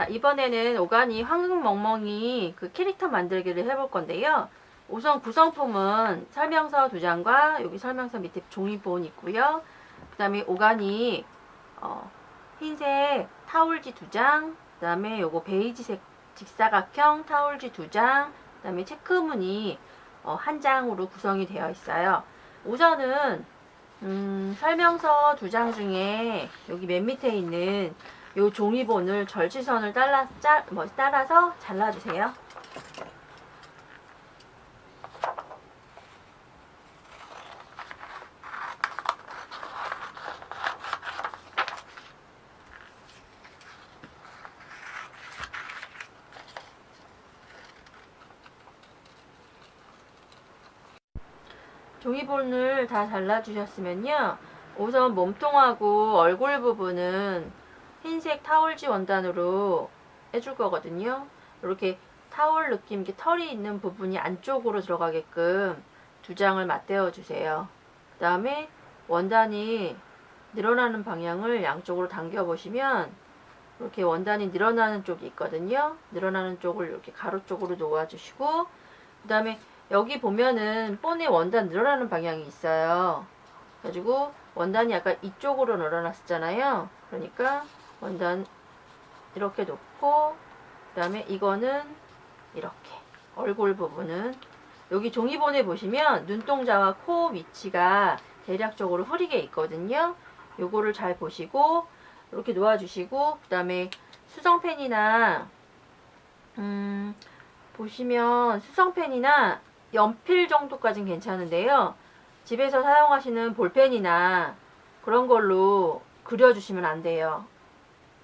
자, 이번에는 오가니 황금멍멍이 그 캐릭터 만들기를 해볼 건데요. 우선 구성품은 설명서 두 장과 여기 설명서 밑에 종이본 있고요. 그 다음에 오가니 어, 흰색 타올지 두 장, 그 다음에 요거 베이지색 직사각형 타올지 두 장, 그 다음에 체크무늬 어, 한 장으로 구성이 되어 있어요. 우선은 음, 설명서 두 장 중에 여기 맨 밑에 있는 요 종이본을 절취선을 따라, 짜, 뭐, 따라서 잘라주세요. 종이본을 다 잘라주셨으면요. 우선 몸통하고 얼굴 부분은 흰색 타올지 원단으로 해줄 거거든요. 이렇게 타올 느낌, 이렇게 털이 있는 부분이 안쪽으로 들어가게끔 두 장을 맞대어 주세요. 그 다음에 원단이 늘어나는 방향을 양쪽으로 당겨 보시면 이렇게 원단이 늘어나는 쪽이 있거든요. 늘어나는 쪽을 이렇게 가로 쪽으로 놓아 주시고 그 다음에 여기 보면은 본의 원단 늘어나는 방향이 있어요. 그래가지고 원단이 약간 이쪽으로 늘어났었잖아요. 그러니까 원단 이렇게 놓고 그 다음에 이거는 이렇게 얼굴 부분은 여기 종이본에 보시면 눈동자와 코 위치가 대략적으로 흐리게 있거든요. 요거를 잘 보시고 이렇게 놓아주시고 그 다음에 수성펜이나 음 보시면 수성펜이나 연필 정도까진 괜찮은데요. 집에서 사용하시는 볼펜이나 그런 걸로 그려주시면 안 돼요.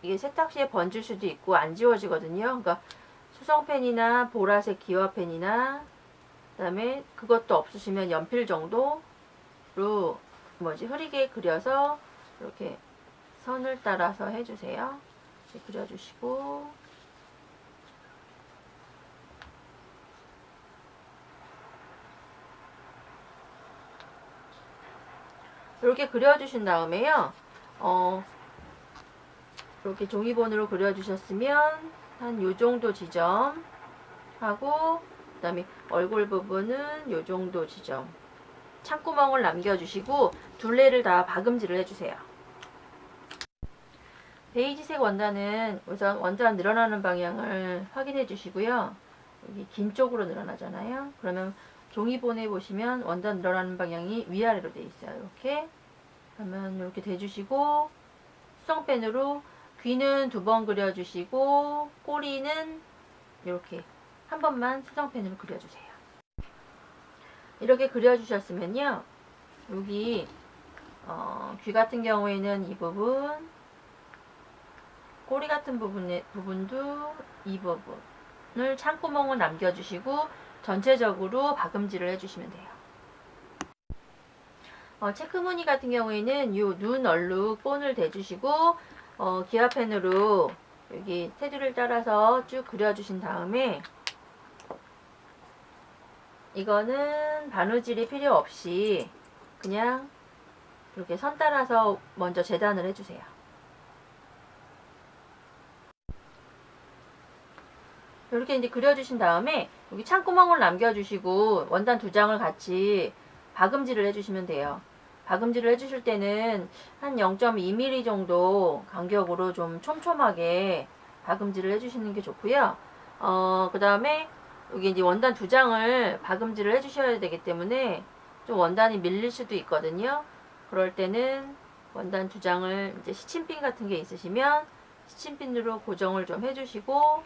이게 세탁시에 번질 수도 있고 안 지워지거든요. 그러니까 수성펜이나 보라색 기와펜이나 그다음에 그것도 없으시면 연필 정도로 뭐지 흐리게 그려서 이렇게 선을 따라서 해주세요. 그려주시고 이렇게 그려주신 다음에요. 어, 이렇게 종이본으로 그려주셨으면 한 요 정도 지점 하고 그 다음에 얼굴 부분은 요 정도 지점 창구멍을 남겨주시고 둘레를 다 박음질을 해주세요. 베이지색 원단은 우선 원단 늘어나는 방향을 확인해 주시고요. 여기 긴 쪽으로 늘어나잖아요. 그러면 종이본에 보시면 원단 늘어나는 방향이 위아래로 돼 있어요. 이렇게 그러면 이렇게 대주시고 수성펜으로 귀는 두 번 그려주시고 꼬리는 이렇게 한 번만 수성펜으로 그려주세요. 이렇게 그려주셨으면요. 여기 어, 귀 같은 경우에는 이 부분 꼬리 같은 부분에, 부분도 이 부분을 창구멍을 남겨주시고 전체적으로 박음질을 해주시면 돼요. 어, 체크무늬 같은 경우에는 요눈 얼룩 본을 대주시고 어, 기아펜으로 여기 테두리를 따라서 쭉 그려주신 다음에 이거는 바느질이 필요 없이 그냥 이렇게 선 따라서 먼저 재단을 해주세요. 이렇게 이제 그려주신 다음에 여기 창구멍을 남겨주시고 원단 두 장을 같이 박음질을 해주시면 돼요. 박음질을 해주실 때는 한 0.2mm 정도 간격으로 좀 촘촘하게 박음질을 해주시는 게 좋고요. 어, 그 다음에 여기 이제 원단 두 장을 박음질을 해주셔야 되기 때문에 좀 원단이 밀릴 수도 있거든요. 그럴 때는 원단 두 장을 이제 시침핀 같은 게 있으시면 시침핀으로 고정을 좀 해주시고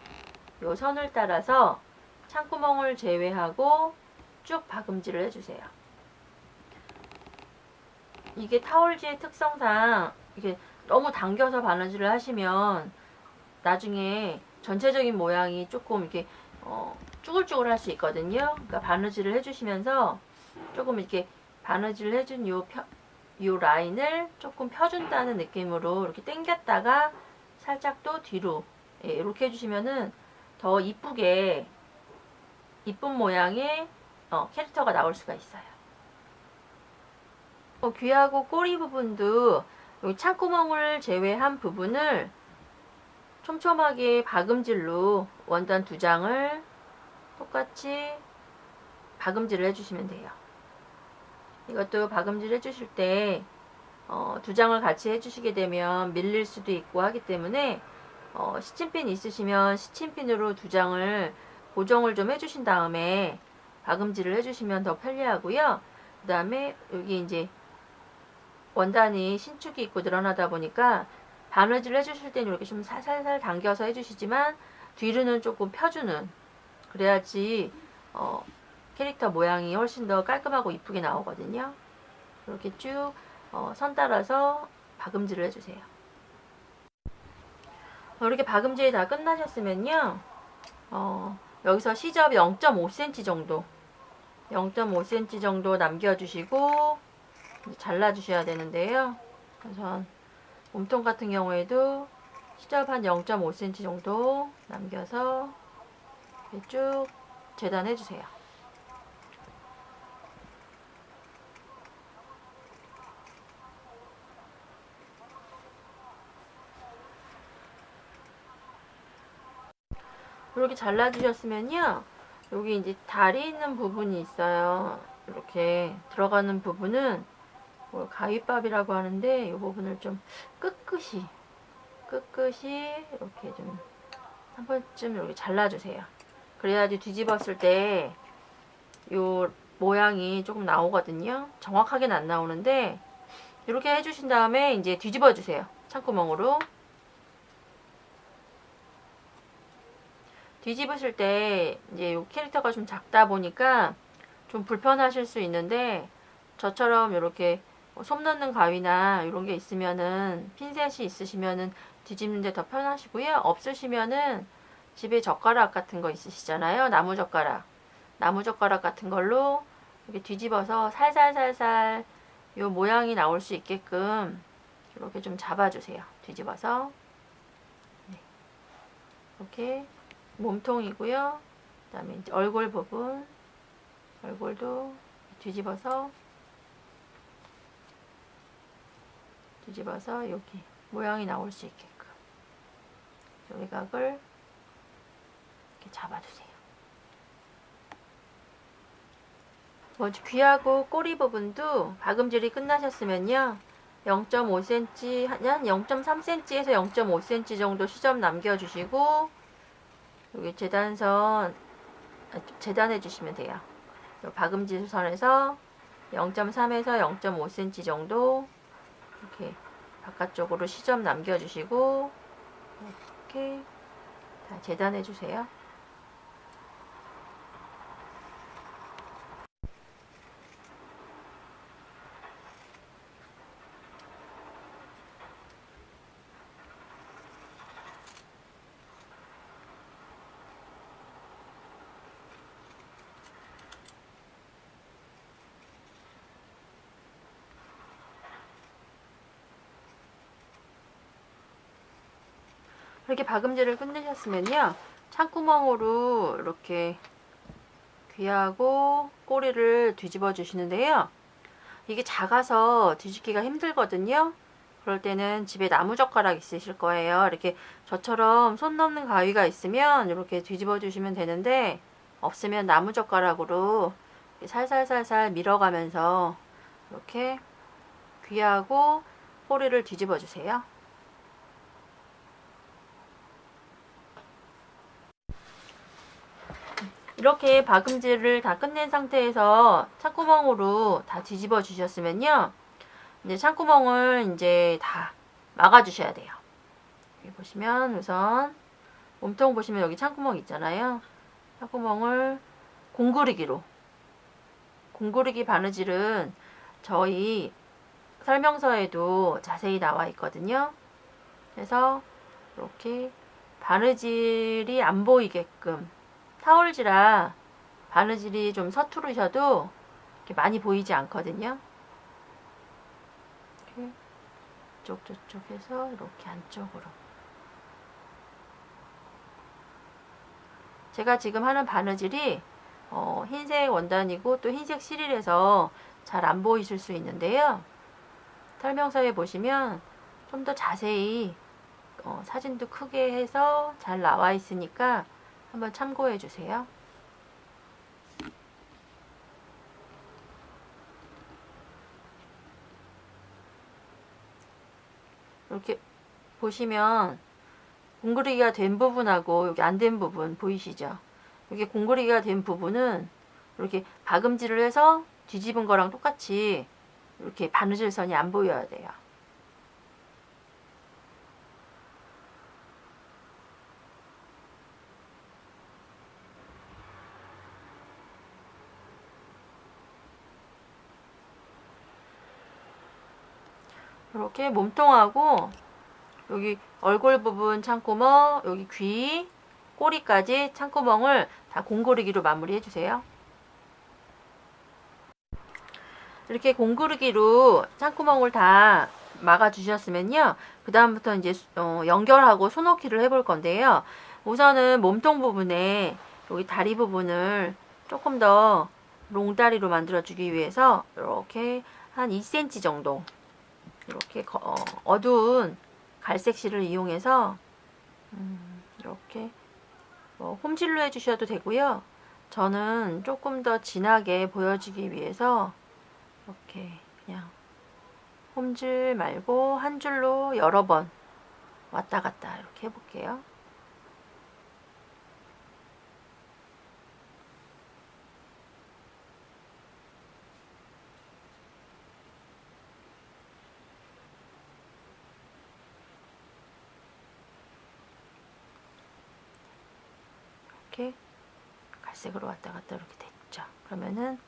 요 선을 따라서 창구멍을 제외하고 쭉 박음질을 해주세요. 이게 타올지의 특성상 이게 너무 당겨서 바느질을 하시면 나중에 전체적인 모양이 조금 이렇게 어, 쭈글쭈글 할 수 있거든요. 그러니까 바느질을 해주시면서 조금 이렇게 바느질을 해준 요, 펴, 요 라인을 조금 펴준다는 느낌으로 이렇게 당겼다가 살짝 또 뒤로 예, 이렇게 해주시면은 더 이쁘게 이쁜 모양의 어, 캐릭터가 나올 수가 있어요. 어, 귀하고 꼬리 부분도 여기 창구멍을 제외한 부분을 촘촘하게 박음질로 원단 두 장을 똑같이 박음질을 해주시면 돼요. 이것도 박음질 해주실 때, 어, 두 장을 같이 해주시게 되면 밀릴 수도 있고 하기 때문에, 어, 시침핀 있으시면 시침핀으로 두 장을 고정을 좀 해주신 다음에 박음질을 해주시면 더 편리하고요. 그 다음에 여기 이제 원단이 신축이 있고 늘어나다 보니까 바느질 해주실 때는 이렇게 좀 살살살 당겨서 해주시지만 뒤로는 조금 펴주는 그래야지 어, 캐릭터 모양이 훨씬 더 깔끔하고 이쁘게 나오거든요. 이렇게 쭉 어, 선 따라서 박음질을 해주세요. 어, 이렇게 박음질이 다 끝나셨으면요. 어, 여기서 시접 0.5cm 정도 0.5cm 정도 남겨주시고 잘라주셔야 되는데요. 우선 몸통 같은 경우에도 시접 한 0.5cm 정도 남겨서 쭉 재단해 주세요. 이렇게 잘라주셨으면요. 여기 이제 다리 있는 부분이 있어요. 이렇게 들어가는 부분은 뭐 가위밥이라고 하는데 이 부분을 좀 끝끝이 끝끝이 이렇게 좀 한 번쯤 이렇게 잘라주세요. 그래야지 뒤집었을 때 이 모양이 조금 나오거든요. 정확하게는 안 나오는데 이렇게 해주신 다음에 이제 뒤집어 주세요. 창구멍으로 뒤집으실 때 이제 이 캐릭터가 좀 작다 보니까 좀 불편하실 수 있는데 저처럼 이렇게 솜 넣는 가위나 이런 게 있으면은 핀셋이 있으시면은 뒤집는데 더 편하시고요. 없으시면은 집에 젓가락 같은 거 있으시잖아요. 나무 젓가락. 나무 젓가락 같은 걸로 이렇게 뒤집어서 살살살살 요 모양이 나올 수 있게끔 이렇게 좀 잡아주세요. 뒤집어서 네. 이렇게 몸통이고요. 그 다음에 이제 얼굴 부분 얼굴도 뒤집어서 뒤집어서 여기 모양이 나올 수 있게끔 외곽을 이렇게 잡아주세요. 먼저 귀하고 꼬리 부분도 박음질이 끝나셨으면요. 0.5cm, 한 0.3cm에서 0.5cm 정도 시점 남겨주시고 여기 재단선 아, 재단해 주시면 돼요. 요 박음질 선에서 0.3에서 0.5cm 정도 이렇게 바깥쪽으로 시점 남겨주시고 이렇게 다 재단해 주세요. 이렇게 박음질을 끝내셨으면요. 창구멍으로 이렇게 귀하고 꼬리를 뒤집어 주시는데요. 이게 작아서 뒤집기가 힘들거든요. 그럴 때는 집에 나무젓가락 있으실 거예요. 이렇게 저처럼 손 넘는 가위가 있으면 이렇게 뒤집어 주시면 되는데 없으면 나무젓가락으로 살살살살 밀어가면서 이렇게 귀하고 꼬리를 뒤집어 주세요. 이렇게 박음질을 다 끝낸 상태에서 창구멍으로 다 뒤집어 주셨으면요. 이제 창구멍을 이제 다 막아 주셔야 돼요. 여기 보시면 우선 몸통 보시면 여기 창구멍 있잖아요. 창구멍을 공구르기로 공구르기 바느질은 저희 설명서에도 자세히 나와 있거든요. 그래서 이렇게 바느질이 안 보이게끔 타올지라 바느질이 좀 서투르셔도 이렇게 많이 보이지 않거든요. 이렇게 이쪽 저쪽에서 이렇게 안쪽으로 제가 지금 하는 바느질이 어, 흰색 원단이고 또 흰색 실일에서 잘 안 보이실 수 있는데요. 설명서에 보시면 좀 더 자세히 어, 사진도 크게 해서 잘 나와 있으니까 한번 참고해 주세요. 이렇게 보시면 공그리기가 된 부분하고 여기 안 된 부분 보이시죠? 여기 공그리기가 된 부분은 이렇게 박음질을 해서 뒤집은 거랑 똑같이 이렇게 바느질 선이 안 보여야 돼요. 이렇게 몸통하고 여기 얼굴 부분 창구멍, 여기 귀, 꼬리까지 창구멍을 다 공그르기로 마무리해 주세요. 이렇게 공그르기로 창구멍을 다 막아 주셨으면요. 그 다음부터 이제 어, 연결하고 손놓기를 해볼 건데요. 우선은 몸통 부분에 여기 다리 부분을 조금 더 롱다리로 만들어 주기 위해서 이렇게 한 2cm 정도 이렇게 거- 어, 어두운 갈색 실을 이용해서 음, 이렇게 뭐 홈질로 해주셔도 되고요. 저는 조금 더 진하게 보여주기 위해서 이렇게 그냥 홈질 말고 한 줄로 여러 번 왔다 갔다 이렇게 해볼게요. 이렇게 갈색으로 왔다 갔다 이렇게 됐죠. 그러면은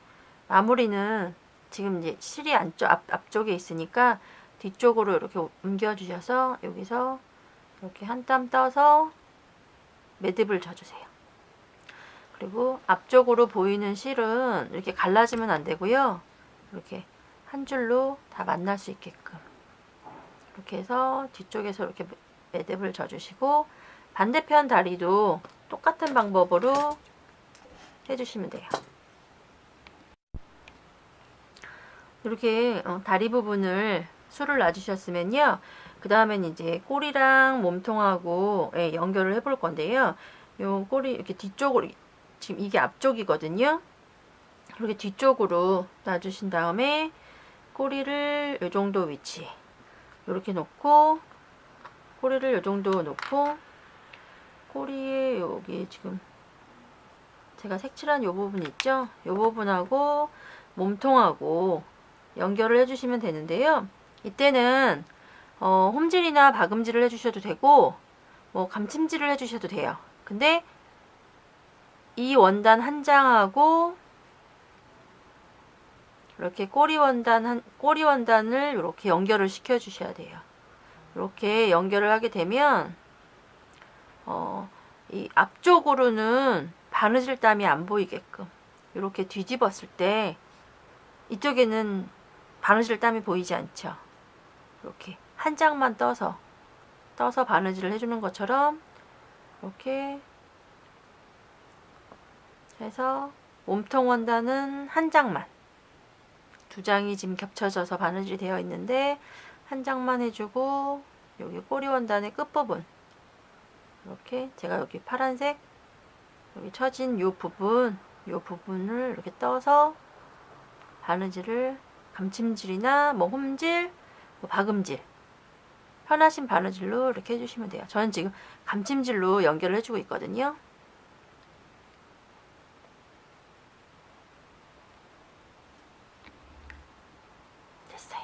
마무리는 지금 이제 실이 안쪽 앞, 앞쪽에 있으니까 뒤쪽으로 이렇게 옮겨 주셔서 여기서 이렇게 한 땀 떠서 매듭을 져주세요. 그리고 앞쪽으로 보이는 실은 이렇게 갈라지면 안 되고요. 이렇게 한 줄로 다 만날 수 있게끔 이렇게 해서 뒤쪽에서 이렇게 매듭을 져주시고 반대편 다리도 똑같은 방법으로 해주시면 돼요. 이렇게 어, 다리 부분을 술을 놔주셨으면요. 그 다음엔 이제 꼬리랑 몸통하고 예, 연결을 해볼 건데요. 요 꼬리 이렇게 뒤쪽으로 지금 이게 앞쪽이거든요. 이렇게 뒤쪽으로 놔주신 다음에 꼬리를 요 정도 위치 이렇게 놓고 꼬리를 요 정도 놓고 꼬리에 여기 지금 제가 색칠한 요 부분 있죠? 요 부분하고 몸통하고 연결을 해주시면 되는데요. 이때는 어, 홈질이나 박음질을 해주셔도 되고 뭐 감침질을 해주셔도 돼요. 근데 이 원단 한 장하고 이렇게 꼬리 원단 한 꼬리 원단을 이렇게 연결을 시켜 주셔야 돼요. 이렇게 연결을 하게 되면 어, 이 앞쪽으로는 바느질 땀이 안 보이게끔 이렇게 뒤집었을 때 이쪽에는 바느질 땀이 보이지 않죠. 이렇게 한 장만 떠서 떠서 바느질을 해주는 것처럼 이렇게 해서 몸통 원단은 한 장만 두 장이 지금 겹쳐져서 바느질이 되어 있는데 한 장만 해주고 여기 꼬리 원단의 끝부분 이렇게 제가 여기 파란색 여기 처진 요 부분 요 부분을 이렇게 떠서 바느질을 감침질이나 뭐 홈질 뭐 박음질 편하신 바느질로 이렇게 해주시면 돼요. 저는 지금 감침질로 연결을 해주고 있거든요. 됐어요.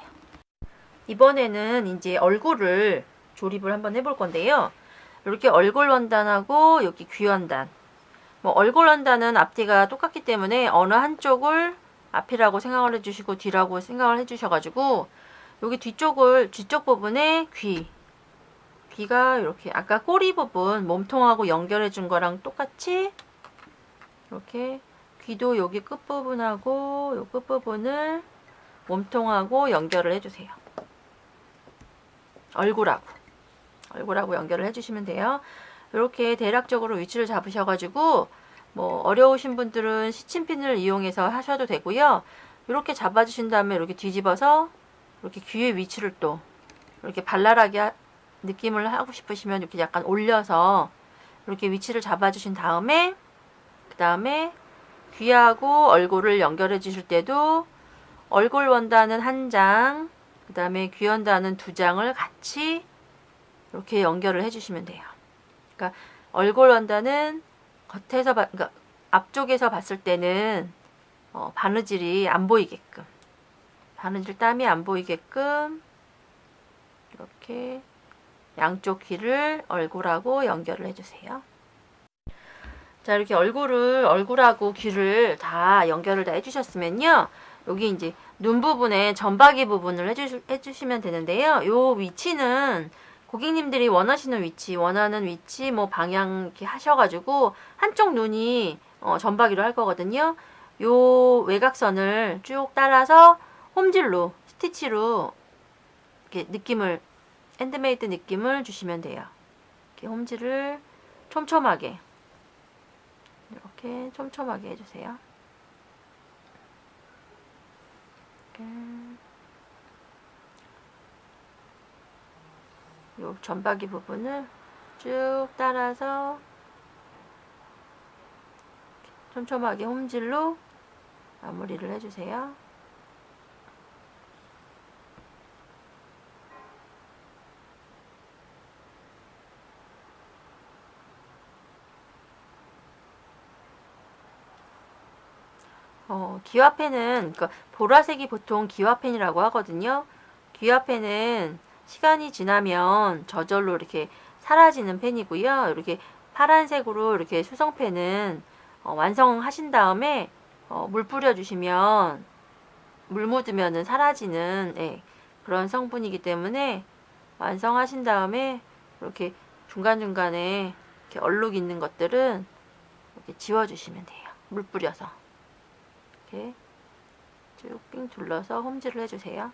이번에는 이제 얼굴을 조립을 한번 해볼 건데요. 이렇게 얼굴 원단하고 여기 귀 원단 뭐 얼굴 원단은 앞뒤가 똑같기 때문에 어느 한쪽을 앞이라고 생각을 해주시고 뒤라고 생각을 해주셔가지고 여기 뒤쪽을 뒤쪽 부분에 귀 귀가 이렇게 아까 꼬리 부분 몸통하고 연결해 준 거랑 똑같이 이렇게 귀도 여기 끝부분하고 요 끝부분을 몸통하고 연결을 해주세요. 얼굴하고 얼굴하고 연결을 해주시면 돼요. 이렇게 대략적으로 위치를 잡으셔가지고 뭐 어려우신 분들은 시침핀을 이용해서 하셔도 되고요. 이렇게 잡아주신 다음에 이렇게 뒤집어서 이렇게 귀의 위치를 또 이렇게 발랄하게 하- 느낌을 하고 싶으시면 이렇게 약간 올려서 이렇게 위치를 잡아주신 다음에 그 다음에 귀하고 얼굴을 연결해 주실 때도 얼굴 원단은 한 장, 그 다음에 귀 원단은 두 장을 같이 이렇게 연결을 해주시면 돼요. 그러니까 얼굴 원단은 겉에서, 봐- 그러니까 앞쪽에서 봤을 때는 어, 바느질이 안 보이게끔. 바느질 땀이 안 보이게끔 이렇게 양쪽 귀를 얼굴하고 연결을 해주세요. 자 이렇게 얼굴을 얼굴하고 귀를 다 연결을 다 해주셨으면요. 여기 이제 눈 부분에 점박이 부분을 해주, 해주시면 되는데요. 요 위치는 고객님들이 원하시는 위치 원하는 위치 뭐 방향 이렇게 하셔가지고 한쪽 눈이 어, 점박이로 할 거거든요 요 외곽선을 쭉 따라서 홈질로 스티치로 이렇게 느낌을 핸드메이드 느낌을 주시면 돼요 이렇게 홈질을 촘촘하게 이렇게 촘촘하게 해주세요. 이렇게. 요 점박이 부분을 쭉 따라서 촘촘하게 홈질로 마무리를 해주세요. 어, 기와펜은 그러니까 보라색이 보통 기와펜이라고 하거든요. 기와펜은 시간이 지나면 저절로 이렇게 사라지는 펜이고요. 이렇게 파란색으로 이렇게 수성펜은 어, 완성하신 다음에 어, 물 뿌려주시면 물 묻으면은 사라지는 예, 그런 성분이기 때문에 완성하신 다음에 이렇게 중간중간에 이렇게 얼룩 있는 것들은 이렇게 지워주시면 돼요. 물 뿌려서. 이렇게 쭉삥 둘러서 홈질을 해주세요.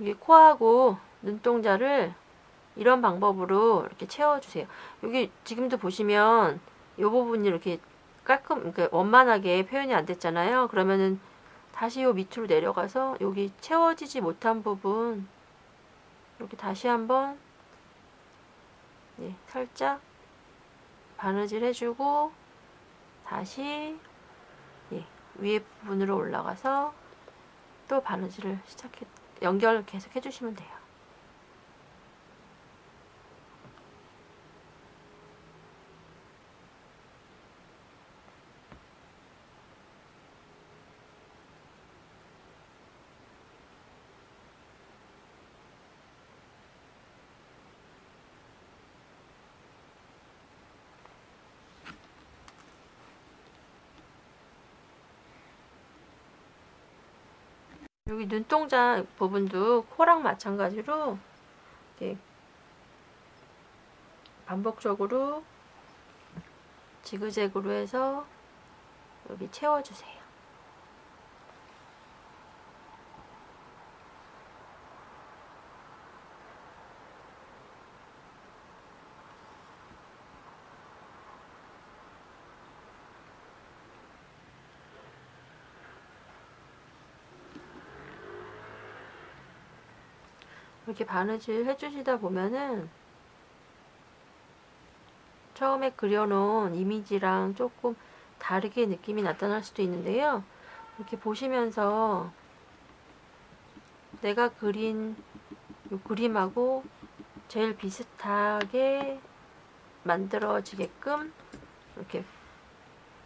여기 코하고 눈동자를 이런 방법으로 이렇게 채워주세요. 여기 지금도 보시면 이 부분이 이렇게 깔끔, 그러니까 원만하게 표현이 안 됐잖아요. 그러면은 다시 요 밑으로 내려가서 여기 채워지지 못한 부분 이렇게 다시 한번 네, 살짝 바느질 해주고 다시 예, 위에 부분으로 올라가서 또 바느질을 시작해 연결 계속 해주시면 돼요. 여기 눈동자 부분도 코랑 마찬가지로 이렇게 반복적으로 지그재그로 해서 여기 채워주세요. 이렇게 바느질 해주시다 보면은 처음에 그려놓은 이미지랑 조금 다르게 느낌이 나타날 수도 있는데요. 이렇게 보시면서 내가 그린 이 그림하고 제일 비슷하게 만들어지게끔 이렇게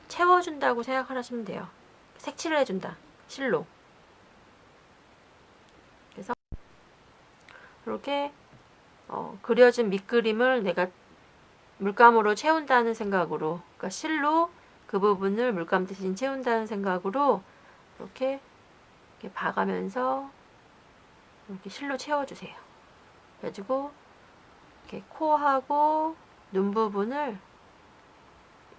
채워준다고 생각하시면 돼요. 색칠을 해준다. 실로. 이렇게 어, 그려진 밑그림을 내가 물감으로 채운다는 생각으로 그러니까 실로 그 부분을 물감 대신 채운다는 생각으로 이렇게, 이렇게 봐가면서 이렇게 실로 채워주세요. 그래가지고 이렇게 코하고 눈 부분을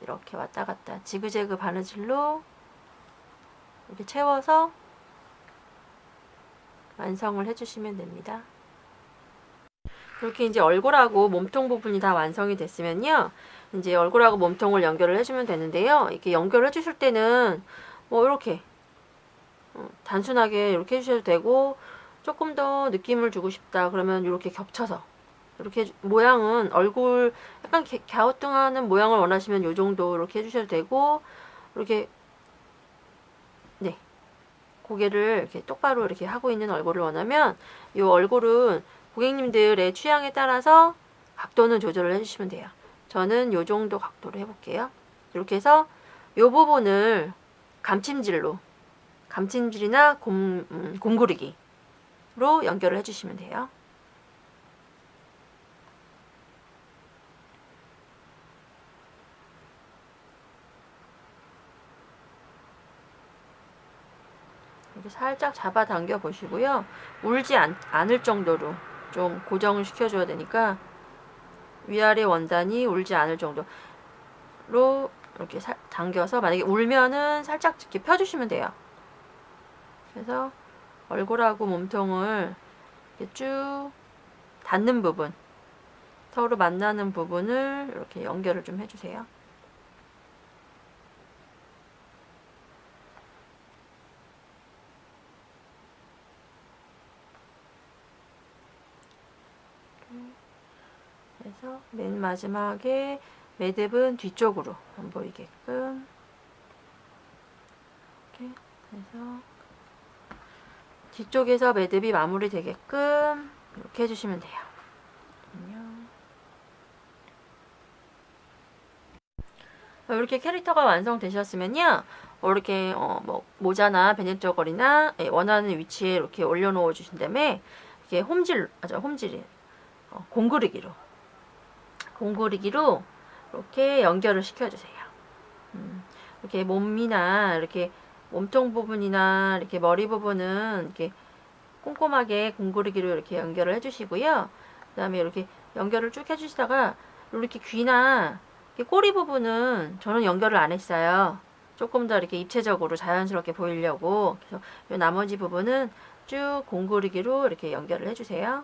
이렇게 왔다 갔다 지그재그 바느질로 이렇게 채워서 완성을 해주시면 됩니다. 그렇게 이제 얼굴하고 몸통 부분이 다 완성이 됐으면요. 이제 얼굴하고 몸통을 연결을 해주면 되는데요. 이렇게 연결해 주실 때는 뭐 이렇게 어, 단순하게 이렇게 해주셔도 되고 조금 더 느낌을 주고 싶다 그러면 이렇게 겹쳐서 이렇게 모양은 얼굴 약간 갸- 갸우뚱하는 모양을 원하시면 이 정도 이렇게 해주셔도 되고 이렇게 네 고개를 이렇게 똑바로 이렇게 하고 있는 얼굴을 원하면 이 얼굴은 고객님들의 취향에 따라서 각도는 조절을 해주시면 돼요. 저는 이 정도 각도로 해볼게요. 이렇게 해서 이 부분을 감침질로 감침질이나 곰, 음, 곰구르기로 연결을 해주시면 돼요. 살짝 잡아당겨 보시고요. 울지 않, 않을 정도로 좀 고정을 시켜줘야 되니까 위아래 원단이 울지 않을 정도로 이렇게 살, 당겨서 만약에 울면은 살짝 이렇게 펴주시면 돼요. 그래서 얼굴하고 몸통을 이렇게 쭉 닿는 부분, 서로 만나는 부분을 이렇게 연결을 좀 해주세요. 그래서 맨 마지막에 매듭은 뒤쪽으로 안 보이게끔 이렇게 해서 뒤쪽에서 매듭이 마무리 되게끔 이렇게 해주시면 돼요. 이렇게 캐릭터가 완성되셨으면요. 이렇게 어, 뭐 모자나 베넷저걸이나 예, 원하는 위치에 이렇게 올려놓아 주신 다음에 이렇게 홈질, 아, 저 홈질이 어, 공구르기로 공구르기로 이렇게 연결을 시켜주세요. 음, 이렇게 몸이나 이렇게 몸통 부분이나 이렇게 머리 부분은 이렇게 꼼꼼하게 공구르기로 이렇게 연결을 해주시고요. 그 다음에 이렇게 연결을 쭉 해주시다가 이렇게 귀나 이렇게 꼬리 부분은 저는 연결을 안 했어요. 조금 더 이렇게 입체적으로 자연스럽게 보이려고 그래서 이 나머지 부분은 쭉 공구르기로 이렇게 연결을 해주세요.